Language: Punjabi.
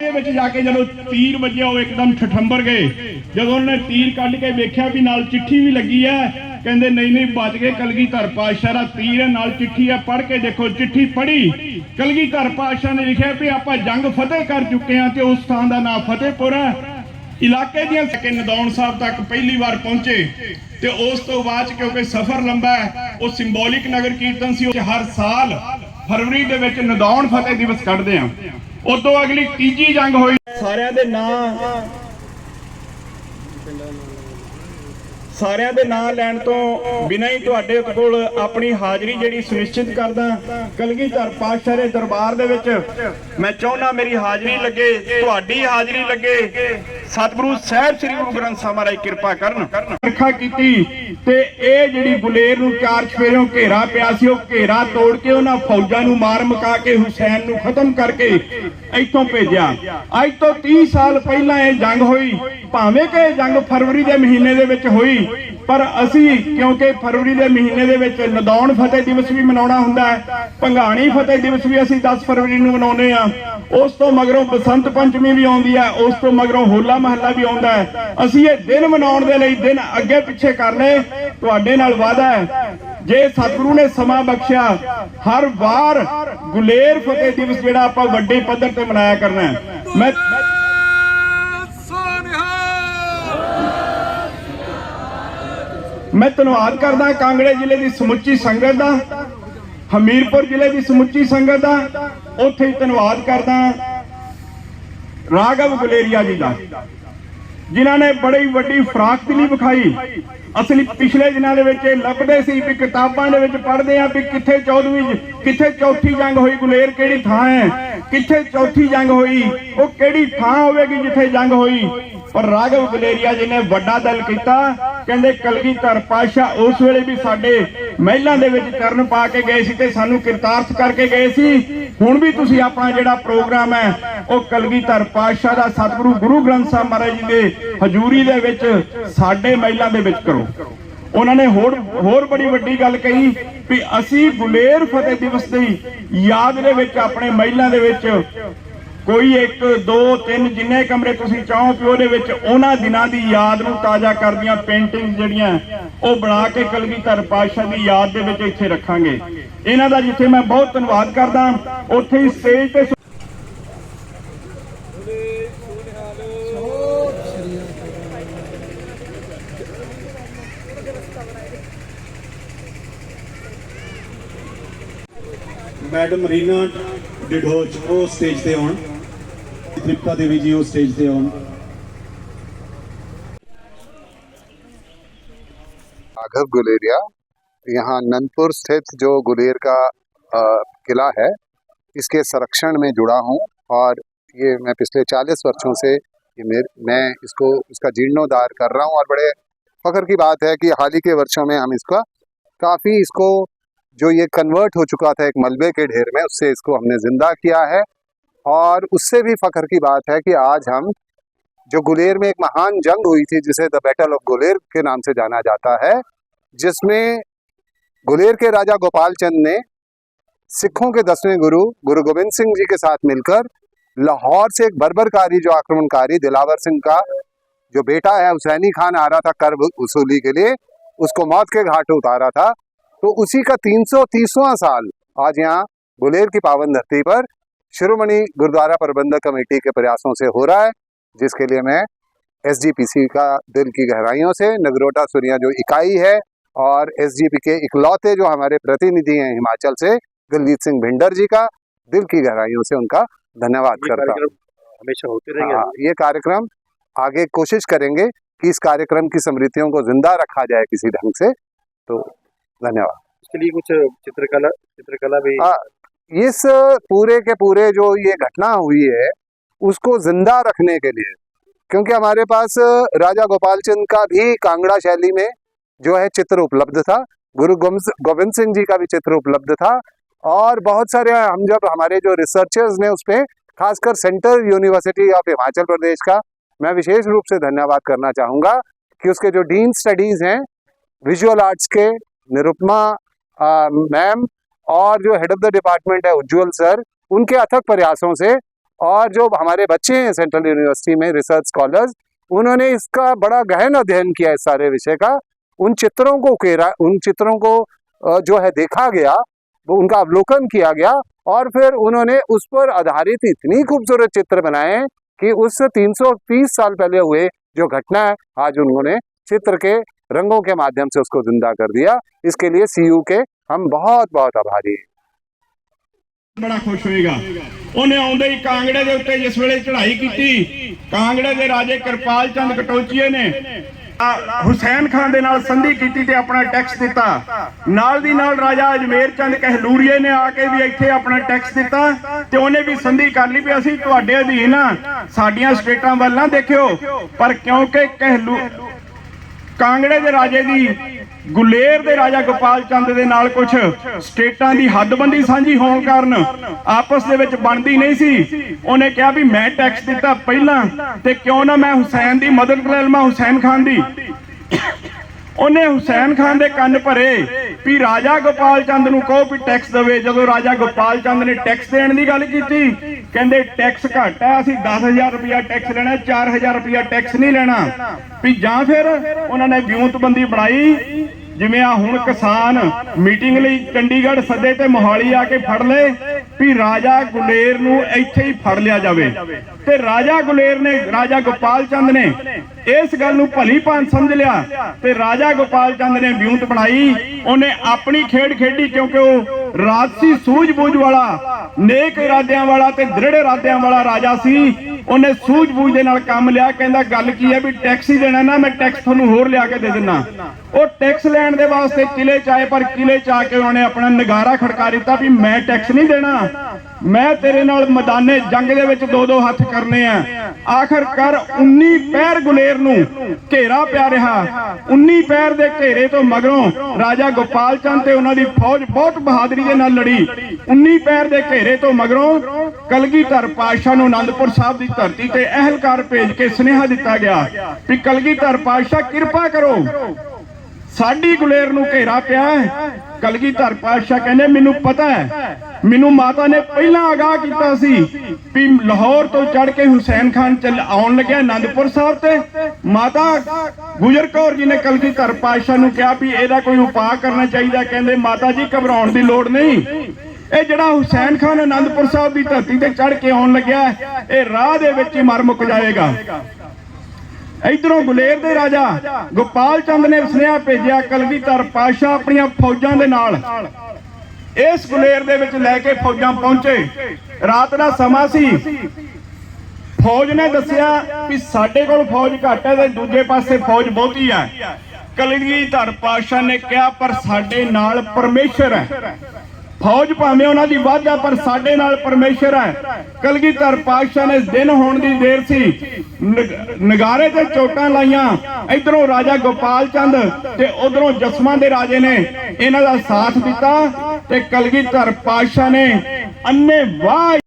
ਦੇ ਵਿੱਚ ਜਾ ਕੇ ਜਦੋਂ ਤੀਰ ਵੱਜਿਆ, ਉਹ ਇੱਕਦਮ ਠਠੰਬਰ ਗਏ। ਜਦੋਂ ਉਹਨੇ ਤੀਰ ਕੱਢ ਕੇ ਵੇਖਿਆ ਵੀ ਨਾਲ ਚਿੱਠੀ ਵੀ ਲੱਗੀ ਹੈ, ਕਹਿੰਦੇ, ਨਹੀਂ ਨਹੀਂ ਬਚ ਗਏ, ਕਲਗੀਧਰ ਪਾਤਸ਼ਾਹ ਦਾ ਤੀਰ ਨਾਲ ਚਿੱਠੀ ਹੈ, ਪੜ੍ਹ ਕੇ ਦੇਖੋ, ਚਿੱਠੀ ਪੜ੍ਹੀ। ਕਲਗੀਧਰ ਪਾਤਸ਼ਾਹ ਨੇ ਲਿਖਿਆ ਵੀ ਆਪਾਂ ਜੰਗ ਫਤਿਹ ਕਰ ਚੁੱਕੇ ਹਾਂ ਤੇ ਉਸ ਥਾਂ ਦਾ ਨਾਮ ਫਤਿਹਪੁਰ ਹੈ। ਇਲਾਕੇ ਦੀਆਂ ਕਿ ਨਦੌਣ ਸਾਹਿਬ ਤੱਕ ਪਹਿਲੀ ਵਾਰ ਪਹੁੰਚੇ ਤੇ ਉਸ ਤੋਂ ਬਾਅਦ ਕਿਉਂਕਿ ਸਫ਼ਰ ਲੰਬਾ ਹੈ, ਉਹ ਸਿੰਬੋਲਿਕ ਨਗਰ ਕੀਰਤਨ ਸੀ, ਉਹ ਹਰ ਸਾਲ ਫਰਵਰੀ ਦੇ ਵਿੱਚ ਨਦੌਣ ਫਤਿਹ ਦਿਵਸ ਕੱਢਦੇ ਆ ਉਦੋਂ ਅਗਲੀ ਤੀਜੀ ਜੰਗ ਹੋਈ। ਸਾਰਿਆਂ ਦੇ ਨਾਂ ਸਾਰਿਆਂ ਦੇ ਨਾਂ ਲੈਣ ਤੋਂ ਬਿਨਾਂ ਹੀ ਤੁਹਾਡੇ ਕੋਲ ਆਪਣੀ ਹਾਜ਼ਰੀ ਜਿਹੜੀ ਸੁਨਿਸ਼ਚਿਤ ਕਰਦਾ ਕਲਗੀਧਰ ਪਾਤਸ਼ਾਹ ਦੇ ਦਰਬਾਰ ਦੇ ਵਿੱਚ। ਮੈਂ ਚਾਹੁੰਦਾ ਮੇਰੀ ਹਾਜ਼ਰੀ ਲੱਗੇ ਤੁਹਾਡੀ ਹਾਜ਼ਰੀ ਲੱਗੇ। ਸਤਿਗੁਰੂ ਸਾਹਿਬ ਸ੍ਰੀ ਗੁਰੂ ਗ੍ਰੰਥ ਸਾਹਿਬ ਮਹਾਰਾਜ ਕਿਰਪਾ ਕਰਨ। ਕਿਰਖਾ ਕੀਤੀ। ਤੇ ਇਹ ਜਿਹੜੀ ਬੁਲੇਰ ਨੂੰ ਚਾਰ ਚਫੇਰਿਓਂ ਘੇਰਾ ਪਿਆ ਸੀ, ਉਹ ਘੇਰਾ ਤੋੜ ਕੇ ਉਹਨਾਂ ਫੌਜਾਂ ਨੂੰ ਮਾਰ ਮਕਾ ਕੇ ਹੁਸੈਨ ਨੂੰ ਖਤਮ ਕਰਕੇ ਇੱਥੋਂ ਭੇਜਿਆ। ਅੱਜ ਤੋਂ 30 ਸਾਲ ਪਹਿਲਾਂ ਇਹ ਜੰਗ ਹੋਈ, ਭਾਵੇਂ ਕਿ ਇਹ ਜੰਗ ਫਰਵਰੀ ਦੇ ਮਹੀਨੇ ਦੇ ਵਿੱਚ ਹੋਈ ਪਰ ਅਸੀਂ ਕਿਉਂਕਿ ਫਰਵਰੀ ਦੇ ਮਹੀਨੇ ਦੇ ਵਿੱਚ ਨਦੌਣ ਫਤਿਹ ਦਿਵਸ ਵੀ ਮਨਾਉਣਾ ਹੁੰਦਾ ਹੈ, ਭੰਗਾਣੀ ਫਤਿਹ ਦਿਵਸ ਵੀ ਅਸੀਂ 10 ਫਰਵਰੀ ਨੂੰ ਮਨਾਉਂਦੇ ਆ ਉਸ ਤੋਂ ਮਗਰੋਂ ਬਸੰਤ ਪੰਚਮੀ ਵੀ ਆਉਂਦੀ ਹੈ, ਉਸ ਤੋਂ ਮਗਰੋਂ ਹੋਲਾ ਮਹੱਲਾ ਵੀ ਆਉਂਦਾ ਹੈ। ਅਸੀਂ ਇਹ ਦਿਨ ਮਨਾਉਣ ਦੇ ਲਈ ਦਿਨ ਅੱਗੇ ਪਿੱਛੇ ਕਰ ਲਏ ਤੁਹਾਡੇ ਨਾਲ ਵਾਅਦਾ ਹੈ। ਜੇ ਸਤਿਗੁਰੂ ਨੇ ਸਮਾਂ ਬਖਸ਼ਿਆ, ਹਰ ਵਾਰ ਗੁਲੇਰ ਫਤਿਹ ਦਿਵਸ ਜਿਹੜਾ ਆਪਾਂ ਵੱਡੇ ਪੱਧਰ ਤੇ ਮਨਾਇਆ ਕਰਨਾ ਹੈ। ਮੈਂ ਮੈਂ ਧੰਨਵਾਦ ਕਰਦਾ, ਕਾਂਗੜੇ ਜ਼ਿਲ੍ਹੇ ਦੀ ਸਮੁੱਚੀ ਸੰਗਤ ਦਾ, ਹਮੀਰਪੁਰ ਜ਼ਿਲ੍ਹੇ ਦੀ ਸਮੁੱਚੀ ਸੰਗਤ ਦਾ, ਉੱਥੇ ਹੀ ਧੰਨਵਾਦ ਕਰਦਾ ਰਾਘਵ ਗੁਲੇਰੀਆ ਜੀ ਦਾ। ਜਿਨ੍ਹਾਂ ਨੇ ਬੜੀ ਵੱਡੀ ਫਰਾਕ ਦਿਲੀ ਵਿਖਾਈ। ਅਸਲੀ ਪਿਛਲੇ ਦਿਨਾਂ ਦੇ ਵਿੱਚ ਇਹ ਲੱਭਦੇ ਸੀ ਵੀ ਕਿਤਾਬਾਂ ਦੇ ਵਿੱਚ ਪੜ੍ਹਦੇ ਆ ਵੀ ਕਿੱਥੇ 14ਵੀਂ ਕਿੱਥੇ ਚੌਥੀ ਜੰਗ ਹੋਈ, ਗੁਲੇਰ ਕਿਹੜੀ ਥਾਂ ਹੈ? ਕਿੱਥੇ ਚੌਥੀ ਜੰਗ ਹੋਈ? ਉਹ ਕਿਹੜੀ ਥਾਂ ਹੋਵੇਗੀ ਜਿੱਥੇ ਜੰਗ ਹੋਈ? ਪਰ ਰਾਘਵ ਗੁਲੇਰੀਆ ਜੀ ਨੇ ਵੱਡਾ ਦਲ ਕੀਤਾ। ਕਹਿੰਦੇ ਕਲਗੀਧਰ ਪਾਸ਼ਾ ਉਸ ਵੇਲੇ ਵੀ ਸਾਡੇ ਮਹਿਲਾਂ ਦੇ ਵਿੱਚ ਚਰਨ ਪਾ ਕੇ ਗਏ ਸੀ ਤੇ ਸਾਨੂੰ ਕਿਰਤਾਰਥ ਕਰਕੇ ਗਏ ਸੀ। ਹੁਣ ਵੀ ਤੁਸੀਂ ਆਪਣਾ ਜਿਹੜਾ ਪ੍ਰੋਗਰਾਮ ਹੈ, ਉਹ ਕਲਗੀਧਰ ਪਾਤਸ਼ਾਹ ਦਾ ਸਤਿਗੁਰੂ ਗੁਰੂ ਗ੍ਰੰਥ ਸਾਹਿਬ ਮਹਾਰਾਜ ਜੀ ਦੇ ਹਜ਼ੂਰੀ ਦੇ ਵਿੱਚ ਸਾਡੇ ਮਹਿਲਾਂ ਦੇ ਵਿੱਚ ਕਰੋ। ਉਹਨਾਂ ਨੇ ਹੋਰ ਹੋਰ ਬੜੀ ਵੱਡੀ ਗੱਲ ਕਹੀ ਵੀ ਅਸੀਂ ਗੁਲੇਰ ਫਤਿਹ ਦਿਵਸ ਦੀ ਯਾਦ ਦੇ ਵਿੱਚ, ਆਪਣੇ ਮਹਿਲਾਂ ਦੇ ਵਿੱਚ ਕੋਈ 1 2 3 ਜਿੰਨੇ ਕਮਰੇ ਤੁਸੀਂ ਚਾਹੋ ਪਿਓ ਦੇ ਵਿੱਚ ਉਹਨਾਂ ਦਿਨਾਂ ਦੀ ਯਾਦ ਨੂੰ ਤਾਜ਼ਾ ਕਰਦੀਆਂ ਪੇਂਟਿੰਗ ਜਿਹੜੀਆਂ, ਉਹ ਬਣਾ ਕੇ ਕਲਗੀਧਰ ਪਾਤਸ਼ਾਹ ਦੀ ਯਾਦ ਦੇ ਵਿੱਚ ਇੱਥੇ ਰੱਖਾਂਗੇ। ਇਹਨਾਂ ਦਾ ਜਿੱਥੇ ਮੈਂ ਬਹੁਤ ਧੰਨਵਾਦ ਕਰਦਾ, ਉੱਥੇ ਹੀ ਸਟੇਜ ਤੇ ਮੈਡਮ ਰੀਨਾ ਡਿਡੋਚ ਉਹ ਸਟੇਜ ਤੇ ਆਉਣ ਤ੍ਰਿਪਤਾ ਦੇਵੀ ਜੀ ਉਹ ਸਟੇਜ ਤੇ ਆਉਣ राघव गुलेरिया यहाँ नंदपुर स्थित जो गुलेर का अ, किला है इसके संरक्षण में जुड़ा हूँ और ये मैं पिछले 40 वर्षों से ये मेर, मैं इसको इसका जीर्णोद्धार कर रहा हूँ और बड़े फख्र की बात है कि हाल ही के वर्षों में हम इसका काफ़ी इसको जो ये कन्वर्ट हो चुका था एक मलबे के ढेर में उससे इसको हमने ज़िंदा किया है और उससे भी फख्र की बात है कि आज हम जो गुलेर में एक महान जंग हुई थी, जिसे द बैटल ऑफ़ गुलेर के नाम से जाना जाता है, जिसमें गुलेर के राजा गोपाल चंद ने सिखों के दसवें गुरु गुरु गोविंद सिंह जी के साथ मिलकर लाहौर से एक बर्बरकारी जो आक्रमणकारी दिलावर सिंह का जो बेटा है हुसैनी खान आ रहा था कर वसूली के लिए, उसको मौत के घाट उतारा था। तो उसी का तीन सौ तीसवां साल आज यहाँ गुलेर की पावन धरती पर शिरोमणि गुरुद्वारा प्रबंधक कमेटी के प्रयासों से हो रहा है जिसके लिए मैं एसजीपीसी का दिल की गहराइयों से नगरोटा सुरिया जो इकाई है और एसजीपी के इकलौते जो हमारे प्रतिनिधि हैं हिमाचल से दिलजीत सिंह भिंडर जी का दिल की गहराइयों से उनका धन्यवाद करता हूँ। हमेशा होते रहेंगे। हाँ, ये कार्यक्रम आगे कोशिश करेंगे कि इस कार्यक्रम की स्मृतियों को ज़िंदा रखा जाए किसी ढंग से तो धन्यवाद। उसके लिए कुछ चित्रकला चित्रकला भी हाँ, इस पूरे के पूरे जो ये घटना हुई है, उसको ज़िंदा रखने के लिए, क्योंकि हमारे पास राजा गोपाल चंद का भी कांगड़ा शैली में जो है चित्र उपलब्ध था, गुरु गोविंद सिंह जी का भी चित्र उपलब्ध था, और बहुत सारे हम जब हमारे जो रिसर्चर्स ने उस पर खासकर central university of Himachal Pradesh का, मैं विशेष रूप से धन्यवाद करना चाहूँगा कि उसके जो डीन स्टडीज़ हैं विजुअल आर्ट्स के, निरुपमा मैम और जो हेड ऑफ़ द डिपार्टमेंट है उज्जवल सर, उनके अथक प्रयासों से और जो हमारे बच्चे हैं सेंट्रल यूनिवर्सिटी में रिसर्च स्कॉलर्स उन्होंने इसका बड़ा गहन अध्ययन किया इस सारे विषय का। उन चित्रों को केरा उन चित्रों को जो है देखा गया, वो उनका अवलोकन किया गया और फिर उन्होंने उस पर आधारित इतनी खूबसूरत चित्र बनाए कि उस 330 साल पहले हुए जो घटना है, आज उन्होंने चित्र के रंगों के माध्यम से उसको ज़िंदा कर दिया। इसके लिए सीयू के ਹਮ ਬਹੁਤ ਬਹੁਤ ਆਭਾਰੀ ਬੜਾ ਖੁਸ਼ ਹੋਏਗਾ ਉਹਨੇ ਆਉਂਦੇ ਹੀ ਕਾਂਗੜੇ ਦੇ ਉੱਤੇ ਜਿਸ ਵੇਲੇ ਚੜ੍ਹਾਈ ਕੀਤੀ ਕਾਂਗੜੇ ਦੇ ਰਾਜੇ ਕਿਰਪਾਲ ਚੰਦ ਕਟੋਚੀਏ ਨੇ ਹੁਸੈਨ ਖਾਨ ਦੇ ਨਾਲ ਸੰਧੀ ਕੀਤੀ ਤੇ ਆਪਣਾ ਟੈਕਸ ਦਿੱਤਾ ਨਾਲ ਦੀ ਨਾਲ ਰਾਜਾ ਅਜਮੇਰ ਚੰਦ ਕਹਿਲੂਰੀਏ ਨੇ ਆ ਕੇ ਵੀ ਇੱਥੇ ਆਪਣਾ ਟੈਕਸ ਦਿੱਤਾ ਤੇ ਉਹਨੇ ਵੀ ਸੰਧੀ ਕਰ ਲਈ ਵੀ ਅਸੀਂ ਤੁਹਾਡੇ ਅਧੀਨ ਆ ਸਾਡੀਆਂ ਸਟੇਟਾਂ ਵੱਲ ਨਾ ਦੇਖਿਓ ਪਰ ਕਿਉਂਕਿ ਕਹਿਲੂ ਕਾਂਗੜੇ ਦੇ ਰਾਜੇ ਦੀ ਗੁਲੇਰ ਦੇ ਰਾਜਾ ਗੋਪਾਲ ਚੰਦ ਦੇ ਨਾਲ ਕੁਝ ਸਟੇਟਾਂ ਦੀ ਹੱਦਬੰਦੀ ਸਾਂਝੀ ਹੋਣ ਕਾਰਨ ਆਪਸ ਦੇ ਵਿੱਚ ਬਣਦੀ ਨਹੀਂ ਸੀ। ਉਹਨੇ ਕਿਹਾ ਵੀ ਮੈਂ ਟੈਕਸ ਦਿੱਤਾ ਪਹਿਲਾਂ ਤੇ ਕਿਉਂ ਨਾ ਮੈਂ ਹੁਸੈਨ ਦੀ ਮਦਦ ਲੈ ਲਵਾਂ, ਹੁਸੈਨ ਖਾਨ ਦੀ। ਉਹਨੇ ਹੁਸੈਨ ਖਾਨ ਦੇ ਕੰਨ ਭਰੇ ਵੀ ਰਾਜਾ ਗੋਪਾਲ ਚੰਦ ਨੂੰ ਕਹੋ ਵੀ ਟੈਕਸ ਦੇਵੇ। ਜਦੋਂ ਰਾਜਾ ਗੋਪਾਲ ਚੰਦ ਨੇ ਟੈਕਸ ਦੇਣ ਦੀ ਗੱਲ ਕੀਤੀ ਕਹਿੰਦੇ ਟੈਕਸ ਘੱਟ ਹੈ ਅਸੀਂ 10000 ਰੁਪਇਆ ਟੈਕਸ ਲੈਣਾ 4000 ਰੁਪਇਆ ਟੈਕਸ ਨਹੀਂ ਲੈਣਾ। ਵੀ ਜਾਂ ਫਿਰ ਉਹਨਾਂ ਨੇ ਵਿਉਂਤਬੰਦੀ ਬਣਾਈ, ਜਿਵੇਂ ਆ ਹੁਣ ਕਿਸਾਨ ਮੀਟਿੰਗ ਲਈ ਚੰਡੀਗੜ੍ਹ ਸੱਦੇ ਤੇ ਮੋਹਾਲੀ ਆ ਕੇ ਫੜ ਲਏ, ਵੀ ਰਾਜਾ ਗੁਲੇਰ ਨੂੰ ਇੱਥੇ ਹੀ ਫੜ ਲਿਆ ਜਾਵੇ। ਤੇ ਰਾਜਾ ਗੁਲੇਰ ਨੇ ਰਾਜਾ ਗੋਪਾਲ ਚੰਦ ਨੇ ਇਸ ਗੱਲ ਨੂੰ ਭਲੀ ਭਾਂਤ ਸਮਝ ਲਿਆ, ਤੇ ਰਾਜਾ ਗੋਪਾਲ ਚੰਦ ਨੇ ਵਿਉਂਤ ਬਣਾਈ, ਉਹਨੇ ਆਪਣੀ ਖੇਡ ਖੇਡੀ ਕਿਉਂਕਿ ਉਹ ਰਾਜਸੀ ਸੂਝ-ਬੂਝ ਵਾਲਾ ਨੇਕ ਇਰਾਦਿਆਂ ਵਾਲਾ ਤੇ ਦ੍ਰਿੜ ਇਰਾਦਿਆਂ ਵਾਲਾ ਰਾਜਾ ਸੀ। ਉਹਨੇ ਸੂਝ-ਬੂਝ ਦੇ ਨਾਲ ਕੰਮ ਲਿਆ, ਕਹਿੰਦਾ, ਗੱਲ ਕੀ ਹੈ ਵੀ ਟੈਕਸ ਹੀ ਦੇਣਾ ਨਾ, ਮੈਂ ਟੈਕਸ ਤੁਹਾਨੂੰ ਹੋਰ ਲਿਆ ਕੇ ਦੇ ਦਿੰਨਾ ਉਹ ਟੈਕਸ ਲੈਣ ਦੇ ਵਾਸਤੇ ਕਿਲੇ ਚ ਆਏ, ਪਰ ਕਿਲੇ ਚ ਆ ਕੇ ਉਹਨੇ ਆਪਣਾ ਨਗਾਰਾ ਖੜਕਾ ਦਿੱਤਾ ਵੀ ਮੈਂ ਟੈਕਸ ਨਹੀਂ ਦੇਣਾ। ਮੈਂ ਤੇਰੇ ਨਾਲ ਮੈਦਾਨੇ ਜੰਗ ਦੇ ਵਿੱਚ ਦੋ ਦੋ ਹੱਥ ਕਰਨੇ ਆ। ਆਖਰਕਾਰ 19 ਪੈਰ ਗੁਲੇਰ ਨੂੰ ਘੇਰਾ ਪਿਆ ਰਿਹਾ। 19 ਪੈਰ ਦੇ ਘੇਰੇ ਤੋਂ ਮਗਰੋਂ ਰਾਜਾ ਗੋਪਾਲ ਚੰਦ ਤੇ ਉਹਨਾਂ ਦੀ ਫੌਜ ਬਹੁਤ ਬਹਾਦਰੀ ਦੇ ਨਾਲ ਲੜੀ। 19 ਪੈਰ ਦੇ ਘੇਰੇ ਤੋਂ ਮਗਰੋਂ ਕਲਗੀਧਰ ਪਾਤਸ਼ਾਹ ਨੂੰ ਆਨੰਦਪੁਰ ਸਾਹਿਬ ਦੀ ਧਰਤੀ ਤੇ ਅਹਿਲਕਾਰ ਭੇਜ ਕੇ ਸੁਨੇਹਾ ਦਿੱਤਾ ਗਿਆ ਵੀ ਕਲਗੀਧਰ ਪਾਤਸ਼ਾਹ ਕਿਰਪਾ ਕਰੋ। ਸਾਡੀ ਗੁਲੇਰ ਨੂੰ ਘੇਰਾ ਪਿਆ। ਕਲਗੀਧਰ ਪਾਤਸ਼ਾਹ ਕਹਿੰਦੇ, ਮੈਨੂੰ ਪਤਾ ਹੈ, ਮੈਨੂੰ ਮਾਤਾ ਨੇ ਪਹਿਲਾਂ ਆਗਾਹ ਕੀਤਾ ਸੀ ਵੀ ਲਾਹੌਰ ਤੋਂ ਚੜ ਕੇ ਹੁਸੈਨ ਖਾਨ ਚੱਲ ਆਉਣ ਲੱਗਿਆ ਆਨੰਦਪੁਰ ਸਾਹਿਬ ਤੇ। ਮਾਤਾ ਗੁਜਰ ਕੌਰ ਜੀ ਨੇ ਕਲਗੀਧਰ ਪਾਤਸ਼ਾਹ ਨੂੰ ਕਿਹਾ ਵੀ ਇਹਦਾ ਕੋਈ ਉਪਾਅ ਕਰਨਾ ਚਾਹੀਦਾ। ਕਹਿੰਦੇ, ਮਾਤਾ ਜੀ, ਘਬਰਾਉਣ ਦੀ ਲੋੜ ਨਹੀਂ। ਇਹ ਜਿਹੜਾ ਹੁਸੈਨ ਖਾਨ ਆਨੰਦਪੁਰ ਸਾਹਿਬ ਦੀ ਧਰਤੀ ਤੇ ਚੜ ਕੇ ਆਉਣ ਲੱਗਿਆ, ਇਹ ਰਾਹ ਦੇ ਵਿੱਚ ਹੀ ਮਰ ਮੁੱਕ ਜਾਏਗਾ। ਇਧਰੋਂ ਗੁਲੇਰ ਦੇ ਰਾਜਾ ਗੋਪਾਲ ਚੰਦ ਨੇ ਸੁਨੇਹਾ ਭੇਜਿਆ ਕਲਗੀਧਰ ਪਾਸ਼ਾ ਆਪਣੀਆਂ ਫੌਜਾਂ ਦੇ ਨਾਲ। ਇਸ ਗੁਲੇਰ ਦੇ ਵਿੱਚ ਲੈ ਕੇ ਫੌਜਾਂ ਪਹੁੰਚੇ। ਰਾਤ ਦਾ ਸਮਾਂ ਸੀ। ਫੌਜ ਨੇ ਦੱਸਿਆ ਵੀ ਸਾਡੇ ਕੋਲ ਫੌਜ ਘੱਟ ਹੈ ਤੇ ਦੂਜੇ ਪਾਸੇ ਫੌਜ ਬਹੁਤੀ ਹੈ। ਕਲਗੀਧਰ ਪਾਸ਼ਾ ਨੇ ਕਿਹਾ, ਪਰ ਸਾਡੇ ਨਾਲ ਪਰਮੇਸ਼ਰ ਹੈ। ਫੌਜ ਭਾਵੇਂ ਉਹਨਾਂ ਦੀ ਵੱਧ ਪਰ ਸਾਡੇ ਨਾਲ ਪਰਮੇਸ਼ਰ ਹੈ ਕਲਗੀਧਰ ਪਾਤਸ਼ਾਹ ਨੇ ਦਿਨ ਹੋਣ ਦੀ ਦੇਰ ਸੀ ਨਗਾਰੇ ਤੇ ਚੋਟਾਂ ਲਾਈਆਂ। ਇਧਰੋਂ ਰਾਜਾ ਗੋਪਾਲ ਚੰਦ ਤੇ ਉਧਰੋਂ ਜਸਮਾਂ ਦੇ ਰਾਜੇ ਨੇ ਇਹਨਾਂ ਦਾ ਸਾਥ ਦਿੱਤਾ ਤੇ ਕਲਗੀਧਰ ਪਾਤਸ਼ਾਹ ਨੇ ਅੰਨੇ ਵਾਹ